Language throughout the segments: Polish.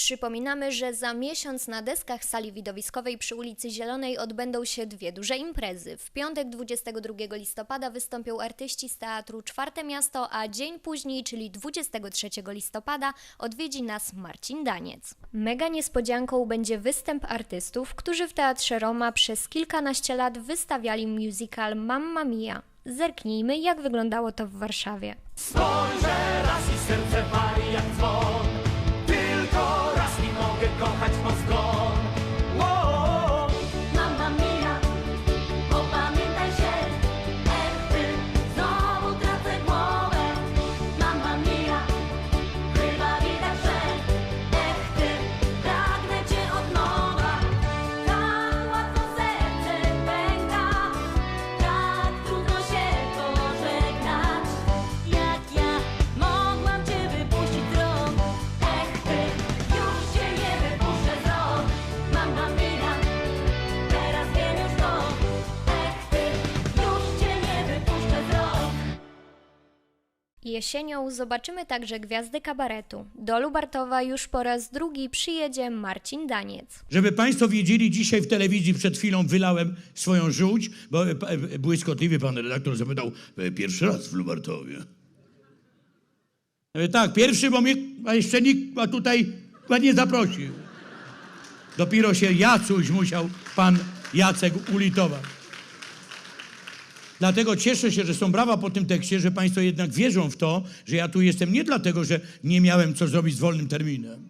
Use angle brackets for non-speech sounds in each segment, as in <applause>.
Przypominamy, że za miesiąc na deskach sali widowiskowej przy ulicy Zielonej odbędą się dwie duże imprezy. W piątek 22 listopada wystąpią artyści z teatru Czwarte Miasto, a dzień później, czyli 23 listopada, odwiedzi nas Marcin Daniec. Mega niespodzianką będzie występ artystów, którzy w Teatrze Roma przez kilkanaście lat wystawiali musical Mamma Mia. Zerknijmy, jak wyglądało to w Warszawie. Spojrzę raz i serce pali jak dzwon nie mogę Jesienią zobaczymy także gwiazdy kabaretu. Do Lubartowa już po raz drugi przyjedzie Marcin Daniec. Żeby Państwo wiedzieli, dzisiaj w telewizji przed chwilą wylałem swoją żółć, bo e, e, błyskotliwy pan redaktor zapytał, e, pierwszy raz w Lubartowie. Tak, pierwszy, bo mnie a jeszcze nikt a tutaj nie zaprosił. Dopiero się Jacuś musiał pan Jacek ulitować. Dlatego cieszę się, że są brawa po tym tekście, że Państwo jednak wierzą w to, że ja tu jestem nie dlatego, że nie miałem co zrobić z wolnym terminem.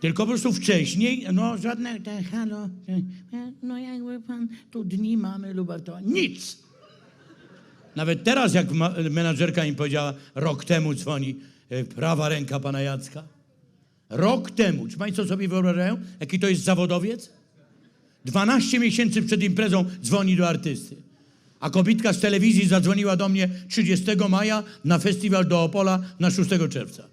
Tylko po prostu wcześniej, no żadne, te, halo, te, e, no jakby pan, tu dni mamy Lubartowa. Nic! Nawet teraz, jak ma, menadżerka im powiedziała, rok temu dzwoni e, prawa ręka pana Jacka. Rok temu. Czy państwo sobie wyobrażają, jaki to jest zawodowiec? 12 miesięcy przed imprezą dzwoni do artysty. A kobitka z telewizji zadzwoniła do mnie 30 maja na festiwal do Opola na 6 czerwca.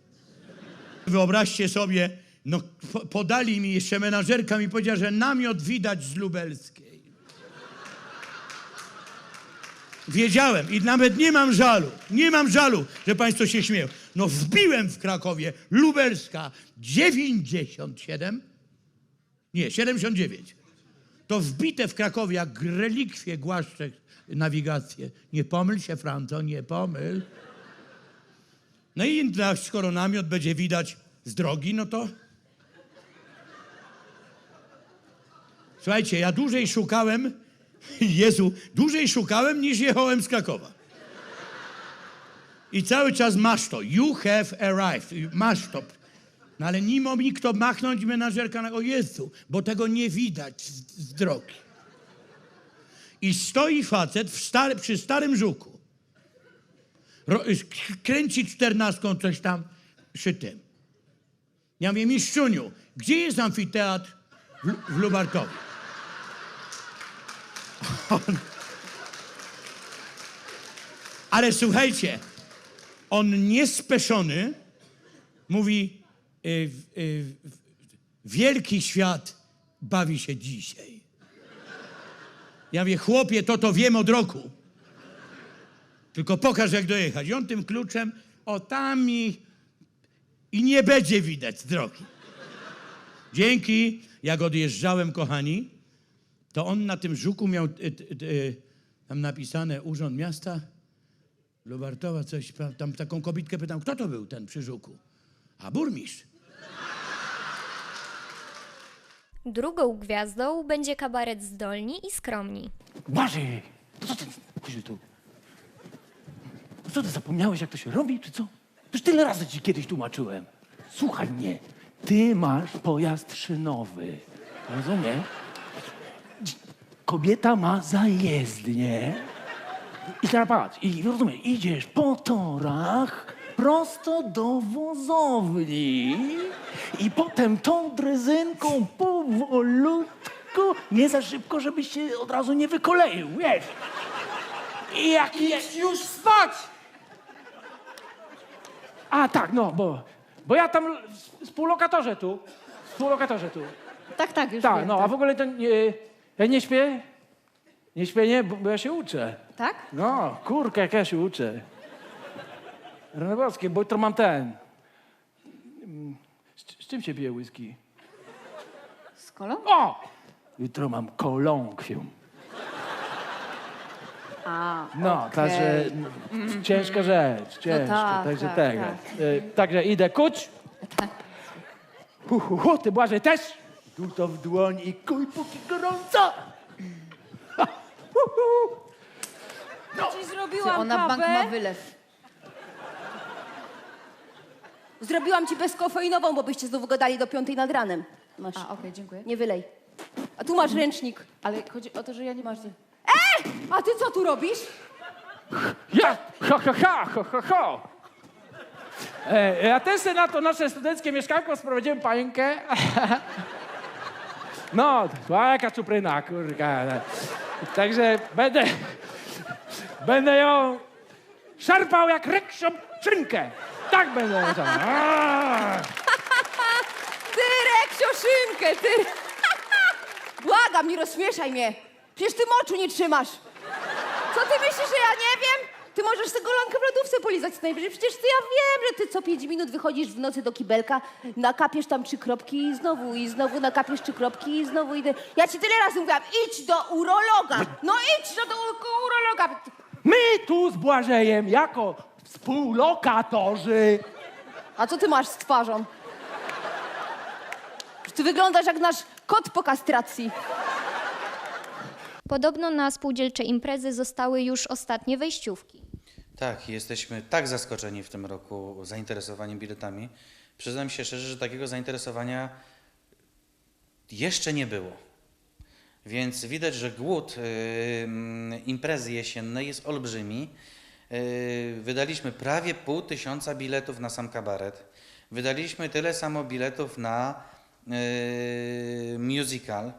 Wyobraźcie sobie, no po- podali mi jeszcze menażerka mi powiedziała, że namiot widać z lubelskiej. Wiedziałem i nawet nie mam żalu, nie mam żalu, że państwo się śmieją. No wbiłem w Krakowie, lubelska 97, nie, 79. To wbite w Krakowie jak relikwie głaszczek nawigację. Nie pomyl się, Franco, nie pomyl. No i skoro namiot będzie widać z drogi, no to... Słuchajcie, ja dłużej szukałem, Jezu, dłużej szukałem niż jechałem z Krakowa. I cały czas masz to. You have arrived. Masz to. No ale nie mógł mi kto machnąć menażerka na... O Jezu, bo tego nie widać z, z drogi. I stoi facet stary, przy starym żuku. Ro, kręci czternastką coś tam przy tym. Ja mówię, mistrzuniu, gdzie jest amfiteatr w, w Lubartowie? On... Ale słuchajcie, on niespeszony mówi, wielki świat bawi się dzisiaj. Ja mówię, chłopie, to to wiem od roku. Tylko pokaż, jak dojechać. I on tym kluczem, o tam i, i nie będzie widać drogi. Dzięki, jak odjeżdżałem, kochani, to on na tym żuku miał y, y, y, tam napisane Urząd Miasta Lubartowa, coś, tam taką kobitkę pytam, kto to był ten przy żuku? A burmistrz. Drugą gwiazdą będzie kabaret Zdolni i Skromni. Błażej! To co ty? Chodź tu. Co ty zapomniałeś, jak to się robi, czy co? Już tyle razy ci kiedyś tłumaczyłem. Słuchaj mnie. Ty masz pojazd szynowy. Rozumiesz? Kobieta ma zajezdnię. I teraz patrz, i rozumiesz, idziesz po torach prosto do wozowni i potem tą drezynką powolutku, nie za szybko, żebyś się od razu nie wykoleił, wiesz. I jak jest... już spać! A tak, no, bo, bo ja tam współlokatorze tu, współlokatorze tu. Tak, tak, już Tak, wiem, no, a tak. w ogóle to nie, ja nie śpię, nie śpię, nie, bo, bo ja się uczę. Tak? No, kurka, jak ja się uczę. Rany boskie, bo jutro mam ten... mm, z- z czym się pije whisky? Z kolą? O! Jutro mam kolonkwium. A, No, okej. także mm, ciężka rzecz, ciężka. tak, także tak, tego. tak. Y, także idę kuć. Hu, hu, hu, ty Błażej też. Tu to w dłoń i kuj, póki gorąco. Ha, hu, hu. Ci zrobiłam ona bank kawę. ma wylew? Zrobiłam ci bezkofeinową, bo byście znowu gadali do piątej nad ranem. Masz. A, okej, dziękuję. Nie wylej. A tu masz ręcznik. Ale chodzi o to, że ja nie masz... A ty co tu robisz? Ja, ha, ha, ha, ha, ha, ha. E, ja też sobie na to nasze studenckie mieszkanko sprowadziłem panienkę. <laughs> No, to jaka czupryna, kurka. Także będę, będę ją szarpał jak reksią szynkę. Tak będę. Aaa. Ty, Reksioszynkę, ty! <laughs> Błagam, nie rozśmieszaj mnie. Przecież ty moczu nie trzymasz. Co ty myślisz, że ja nie wiem? Ty możesz sobie golonkę w lodówce polizać co najwyżej. Przecież ty ja wiem, że ty co pięć minut wychodzisz w nocy do kibelka, nakapiesz tam trzy kropki i znowu, i znowu nakapiesz trzy kropki i znowu idę. Ja ci tyle razy mówiłam, idź do urologa. No idź do, do urologa. My tu z Błażejem jako współlokatorzy A co ty masz z twarzą? Ty wyglądasz jak nasz kot po kastracji. Podobno na spółdzielcze imprezy zostały już ostatnie wejściówki. Tak, jesteśmy tak zaskoczeni w tym roku zainteresowaniem biletami. Przyznam się szczerze, że takiego zainteresowania jeszcze nie było. Więc widać, że głód y, mm, imprezy jesiennej jest olbrzymi. Y, wydaliśmy prawie pół tysiąca biletów na sam kabaret. Wydaliśmy tyle samo biletów na y, musical,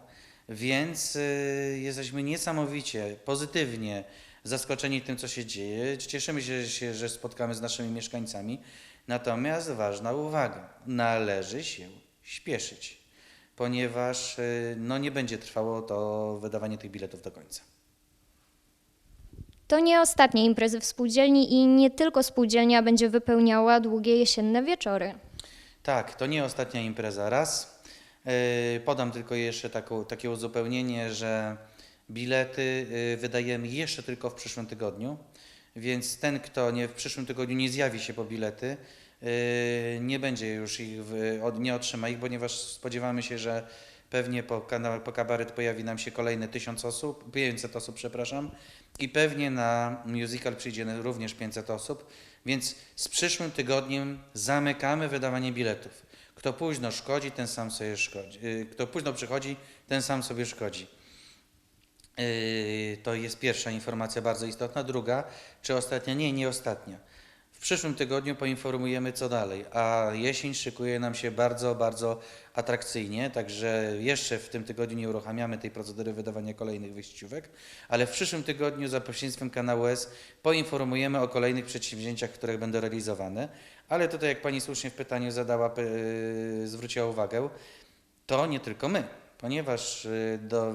więc y, jesteśmy niesamowicie pozytywnie zaskoczeni tym, co się dzieje. Cieszymy się, że spotkamy z naszymi mieszkańcami. Natomiast ważna uwaga, należy się śpieszyć, ponieważ no, nie będzie trwało to wydawanie tych biletów do końca. To nie ostatnie imprezy w spółdzielni i nie tylko spółdzielnia będzie wypełniała długie jesienne wieczory. Tak, to nie ostatnia impreza. Raz. Yy, Podam tylko jeszcze takie uzupełnienie, że bilety yy, wydajemy jeszcze tylko w przyszłym tygodniu, więc ten, kto nie, w przyszłym tygodniu nie zjawi się po bilety, yy, nie będzie już ich, nie otrzyma ich, ponieważ spodziewamy się, że pewnie po, kanał, po kabaret pojawi nam się kolejne 1000 osób, 500 osób, przepraszam, i pewnie na musical przyjdzie również 500 osób, więc z przyszłym tygodniem zamykamy wydawanie biletów. Kto późno szkodzi, ten sam sobie szkodzi. Yy, Kto późno przychodzi, ten sam sobie szkodzi. Yy, To jest pierwsza informacja bardzo istotna. Druga, czy ostatnia? Nie, nie ostatnia. W przyszłym tygodniu poinformujemy, co dalej. A jesień szykuje nam się bardzo, bardzo atrakcyjnie, także jeszcze w tym tygodniu nie uruchamiamy tej procedury wydawania kolejnych wyjściówek, ale w przyszłym tygodniu za pośrednictwem kanału S poinformujemy o kolejnych przedsięwzięciach, które będą realizowane. Ale tutaj, jak Pani słusznie w pytaniu zadała, yy, zwróciła uwagę, to nie tylko my, ponieważ y, do,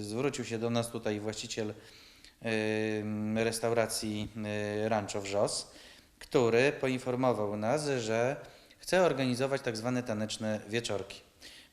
zwrócił się do nas tutaj właściciel y, restauracji Rancho Wrzos, który poinformował nas, że chce organizować tak zwane taneczne wieczorki.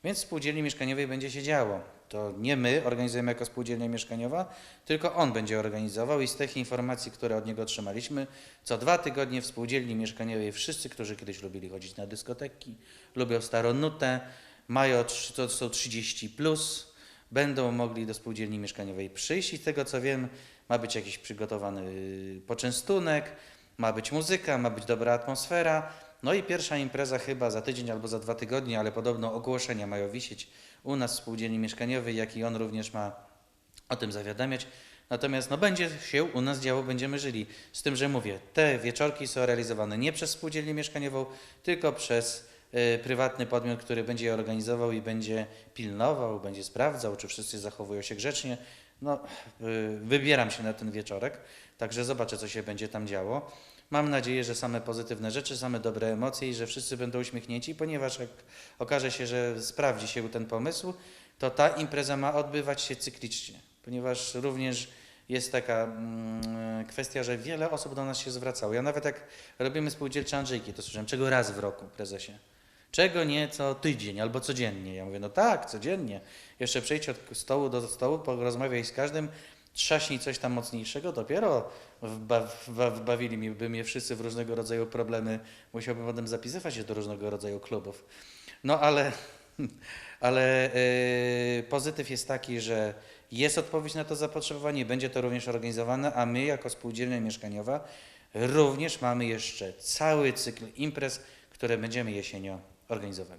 Więc w spółdzielni mieszkaniowej będzie się działo. To nie my organizujemy jako spółdzielnia mieszkaniowa, tylko on będzie organizował i z tych informacji, które od niego otrzymaliśmy, co dwa tygodnie w spółdzielni mieszkaniowej wszyscy, którzy kiedyś lubili chodzić na dyskoteki, lubią starą nutę, mają, to są 30 plus, będą mogli do spółdzielni mieszkaniowej przyjść i z tego co wiem, ma być jakiś przygotowany y, poczęstunek, ma być muzyka, ma być dobra atmosfera. No i pierwsza impreza chyba za tydzień albo za dwa tygodnie, ale podobno ogłoszenia mają wisieć u nas w spółdzielni mieszkaniowej, jak i on również ma o tym zawiadamiać. Natomiast no, będzie się u nas działo, będziemy żyli. Z tym, że mówię, te wieczorki są realizowane nie przez spółdzielnię mieszkaniową, tylko przez y, prywatny podmiot, który będzie je organizował i będzie pilnował, będzie sprawdzał, czy wszyscy zachowują się grzecznie. No, y, wybieram się na ten wieczorek, także zobaczę, co się będzie tam działo. Mam nadzieję, że same pozytywne rzeczy, same dobre emocje i że wszyscy będą uśmiechnięci, ponieważ jak okaże się, że sprawdzi się ten pomysł, to ta impreza ma odbywać się cyklicznie, ponieważ również jest taka mm, kwestia, że wiele osób do nas się zwracało. Ja nawet jak robimy spółdzielcze Andrzejki, to słyszałem, czego raz w roku, prezesie? Czego nie co tydzień albo codziennie? Ja mówię, no tak, codziennie. Jeszcze przejdź od stołu do stołu, porozmawiaj z każdym, trzaśnij coś tam mocniejszego, dopiero wba, wba, wbawili mi, by mnie wszyscy w różnego rodzaju problemy, musiałbym potem zapisywać się do różnego rodzaju klubów. No ale, <laughs> ale yy, pozytyw jest taki, że jest odpowiedź na to zapotrzebowanie, będzie to również organizowane, a my jako spółdzielnia mieszkaniowa również mamy jeszcze cały cykl imprez, które będziemy jesienią organizowali.